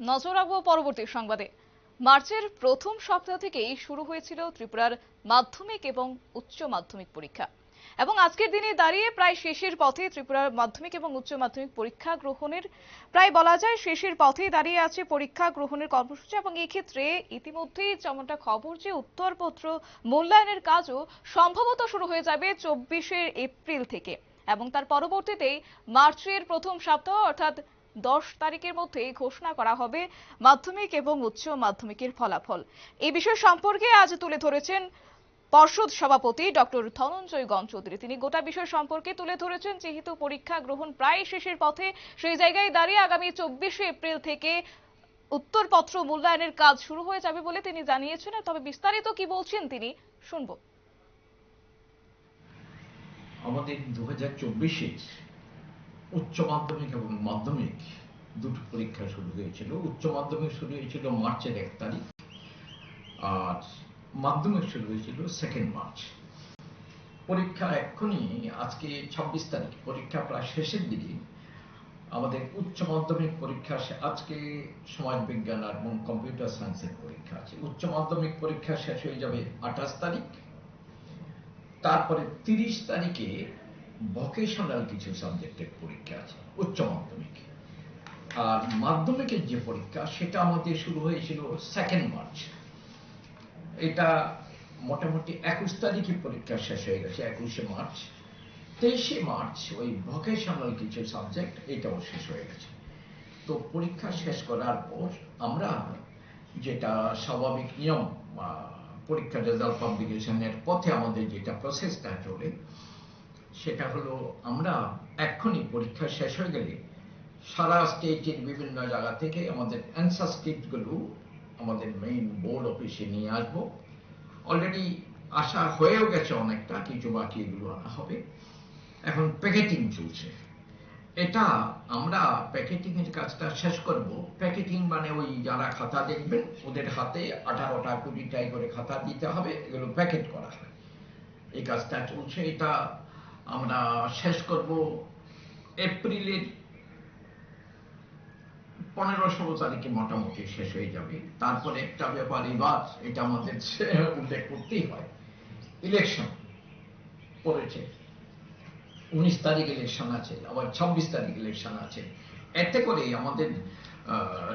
নজর রাখব পরবর্তী সংবাদে। মার্চের প্রথম সপ্তাহ থেকেই শুরু হয়েছিল ত্রিপুরার মাধ্যমিক এবং উচ্চ মাধ্যমিক পরীক্ষা। এবং আজকের দিনে দাঁড়িয়ে প্রায় শেষের পথে ত্রিপুরার মাধ্যমিক এবং উচ্চ মাধ্যমিক পরীক্ষা গ্রহণের, প্রায় বলা যায় শেষের পথেই দাঁড়িয়ে আছে পরীক্ষা গ্রহণের কর্মসূচি এবং ক্ষেত্রে ইতিমধ্যেই যেমনটা খবর যে উত্তরপত্র মূল্যায়নের কাজও সম্ভবত শুরু হয়ে যাবে চব্বিশে এপ্রিল থেকে। এবং তার পরবর্তীতেই মার্চের প্রথম সপ্তাহ অর্থাৎ দশ তারিখের মধ্যে ঘোষণা করা হবে মাধ্যমিক এবং উচ্চ মাধ্যমিকের ফলাফল। এই বিষয় সম্পর্কে আজ তুলে ধরেছেন পর্ষদ সভাপতি ডক্টর ধনঞ্জয় গণ চৌধুরী তিনি গোটা বিষয় সম্পর্কে তুলে ধরেছেন, যেহেতু পরীক্ষা গ্রহণ প্রায় শেষের পথে, সেই জায়গায় দাঁড়িয়ে আগামী চব্বিশে এপ্রিল থেকে উত্তরপত্র মূল্যায়নের কাজ শুরু হয়ে যাবে বলে তিনি জানিয়েছেন। তবে বিস্তারিত কি বলছেন তিনি, শুনব। আমাদের দু হাজার চব্বিশে উচ্চ মাধ্যমিক এবং মাধ্যমিক দুটো পরীক্ষা শুরু হয়েছিল। উচ্চ মাধ্যমিক শুরু হয়েছিল মার্চের এক তারিখ আর মাধ্যমিক শুরু হয়েছিল সেকেন্ড মার্চ পরীক্ষা এক্ষুনি আজকে ছাব্বিশ তারিখ, পরীক্ষা প্রায় শেষের দিকে। আমাদের উচ্চ মাধ্যমিক পরীক্ষা আজকে সমাজ বিজ্ঞান আর এবং কম্পিউটার সায়েন্সের পরীক্ষা আছে। উচ্চ মাধ্যমিক পরীক্ষা শেষ হয়ে যাবে আঠাশ তারিখ। তারপরে তিরিশ তারিখে ভোকেশনাল কিছু সাবজেক্টের পরীক্ষা আছে, উচ্চ মাধ্যমিক। আর মাধ্যমিকের যে পরীক্ষা, সেটা আমাদের শুরু হয়েছিল সেকেন্ড মার্চ এটা মোটামুটি একুশ তারিখে পরীক্ষা শেষ হয়ে গেছে, একুশে মার্চ তেইশে মার্চ ওই ভোকেশনাল কিছু সাবজেক্ট এটাও শেষ হয়ে গেছে। তো পরীক্ষা শেষ করার পর আমরা যেটা স্বাভাবিক নিয়ম বা পরীক্ষা রেজাল্ট পাবলিকেশনের পথে আমাদের যেটা প্রসেসটা চলে সেটা হলো আমরা এক্ষুনি পরীক্ষা শেষ হয়ে গেলে সারা স্টেটের বিভিন্ন জায়গা থেকে আমাদের অ্যান্সার স্ক্রিপ্টগুলো আমাদের মেইন বোর্ড অফিসে নিয়ে আসব। অলরেডি আসা হয়েও গেছে অনেকটা কিছু বাকি এগুলো আনা হবে। এখন প্যাকেটিং চলছে। এটা আমরা প্যাকেটিং এর কাজটা শেষ করব। প্যাকেটিং মানে ওই যারা খাতা দেখবেন, ওদের হাতে আঠারোটা কুড়িটাই করে খাতা দিতে হবে। এগুলো প্যাকেট করা হয়। এই কাজটা চলছে। এটা আমরা শেষ করব এপ্রিলের পনেরো ষোলো তারিখে মোটামুটি শেষ হয়ে যাবে। তারপরে একটা ব্যাপার এবার এটা আমাদের উল্লেখ করতেই হয়। ইলেকশন পড়েছে। উনিশ তারিখ ইলেকশন আছে, আবার ছাব্বিশ তারিখ ইলেকশন আছে। এতে করে আমাদের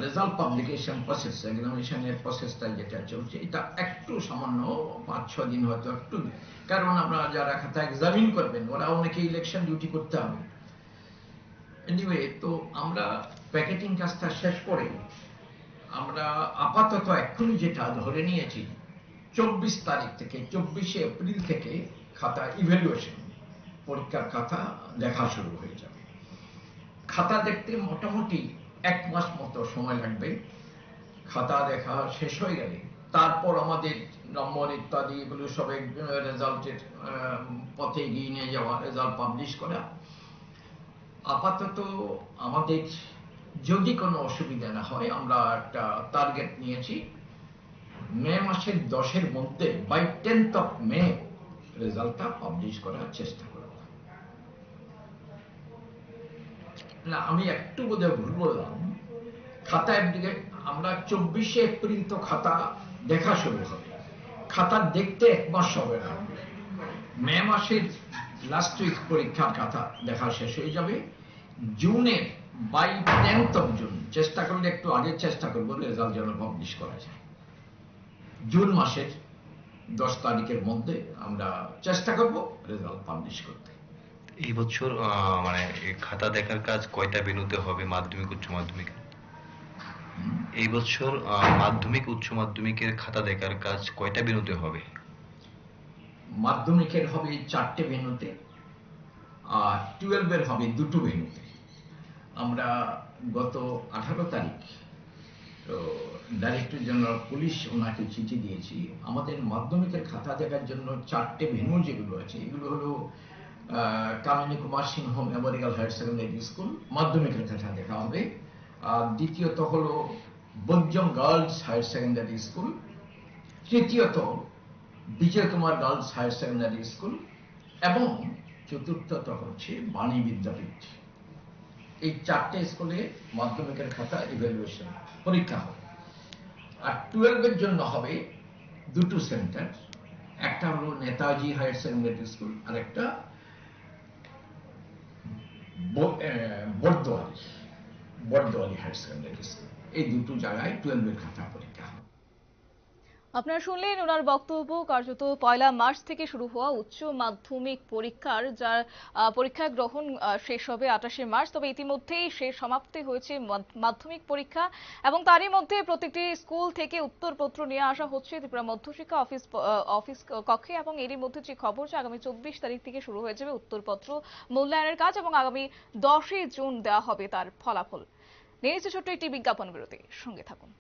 রেজাল্ট পাবলিকেশন প্রসেস এক্সামিনেশনের প্রসেসটা যেটা চলছে, এটা একটু সামান্য পাঁচ ছ দিন হয়তো একটু কারণ আমরা যারা খাতা এক্সামিন করবেন, ওরা অনেকে ইলেকশন ডিউটি করতে হবে। এনিওয়ে তো আমরা প্যাকেটিং কাজটা শেষ করে আমরা আপাতত এক্ষুনি যেটা ধরে নিয়েছি, চব্বিশ তারিখ থেকে, চব্বিশে এপ্রিল থেকে খাতা ইভ্যালুয়েশন পরীক্ষার খাতা দেখা শুরু হয়ে যাবে। খাতা দেখতে মোটামুটি এক মাস মতো সময় লাগবে। খাতা দেখা শেষ হয়ে গেলে, তারপর আমাদের নম্বর ইত্যাদি এগুলো সব রেজাল্টের পথে এগিয়ে নিয়ে যাওয়া, রেজাল্ট পাবলিশ করা। আপাতত আমাদের যদি কোনো অসুবিধা না হয়, আমরা একটা টার্গেট নিয়েছি। মে মাসের দশের মধ্যে বাই টেন্থ অফ মে রেজাল্টটা পাবলিশ করার চেষ্টা করব না, আমি একটু বোধহয় ভুল বললাম। খাতা একদিকে আমরা চব্বিশে এপ্রিল তো খাতা দেখা শুরু হবে। খাতা দেখতে এক মাস হবে না। মে মাসের লাস্ট উইক পরীক্ষার খাতা দেখা শেষ হয়ে যাবে। জুনের বাই টেন্থ অফ জুন চেষ্টা করলে একটু আগে চেষ্টা করব রেজাল্ট যেন পাবলিশ করা যায়। জুন মাসের দশ তারিখের মধ্যে আমরা চেষ্টা করব রেজাল্ট পাবলিশ করতে। এই বছর মানে খাতা দেখার কাজ কয়টা বেনুতে হবে? মাধ্যমিক, উচ্চ মাধ্যমিক? এই বছর মাধ্যমিক, উচ্চ মাধ্যমিকের খাতা দেখার কাজ কয়টা বেনুতে হবে? মাধ্যমিকের হবে চারটে ভেন্যুতে, আর টুয়েলভের হবে দুটো ভেন্যুতে। আমরা গত আঠারো তারিখ, তো ডাইরেক্টর জেনারেল পুলিশ ওনাকে চিঠি দিয়েছি। আমাদের মাধ্যমিকের খাতা দেখার জন্য চারটে ভেন্যু যেগুলো আছে, এগুলো হলো Kamini Kumar Singha memorial higher secondary school মাধ্যমিকের খাতা দেখা হবে দ্বিতীয়ত হলো বৈজম গার্লস হায়ার সেকেন্ডারি স্কুল। তৃতীয়ত Bijoy Kumar girls higher secondary school. এবং চতুর্থত হচ্ছে বাণী বিদ্যাপীঠ। এই চারটে স্কুলে মাধ্যমিকের খাতা ইভ্যালুয়েশন পরীক্ষা হবে। আর টুয়েলভের জন্য হবে দুটো সেন্টার একটা হলো নেতাজি হায়ার সেকেন্ডারি স্কুল আর একটা বর্দোয়ালি বটদোয়ারি হায়ার সেকেন্ডারি স্কুল এই দুটো জায়গায় টুয়েলভের খাতা পরীক্ষা আপনারা শুনলেন ওনার বক্তব্য, কার্যত পয়লা মার্চ থেকে শুরু হওয়া উচ্চ মাধ্যমিক পরীক্ষার, যার পরীক্ষা গ্রহণ শেষ হবে আঠাশে মার্চ। তবে ইতিমধ্যেই শেষ সমাপ্তি হয়েছে মাধ্যমিক পরীক্ষা এবং তারই মধ্যে প্রতিটি স্কুল থেকে উত্তরপত্র নিয়ে আসা হচ্ছে। ত্রিপুরা মধ্যশিক্ষা অফিস অফিস কক্ষে এবং এরই মধ্যে যে খবর যে আগামী চব্বিশ তারিখ থেকে শুরু হয়ে যাবে উত্তরপত্র মূল্যায়নের কাজ এবং আগামী দশই জুন দেওয়া হবে তার ফলাফল। নিয়ে ছোট্ট একটি বিজ্ঞাপন বিরতি। সঙ্গে থাকুন।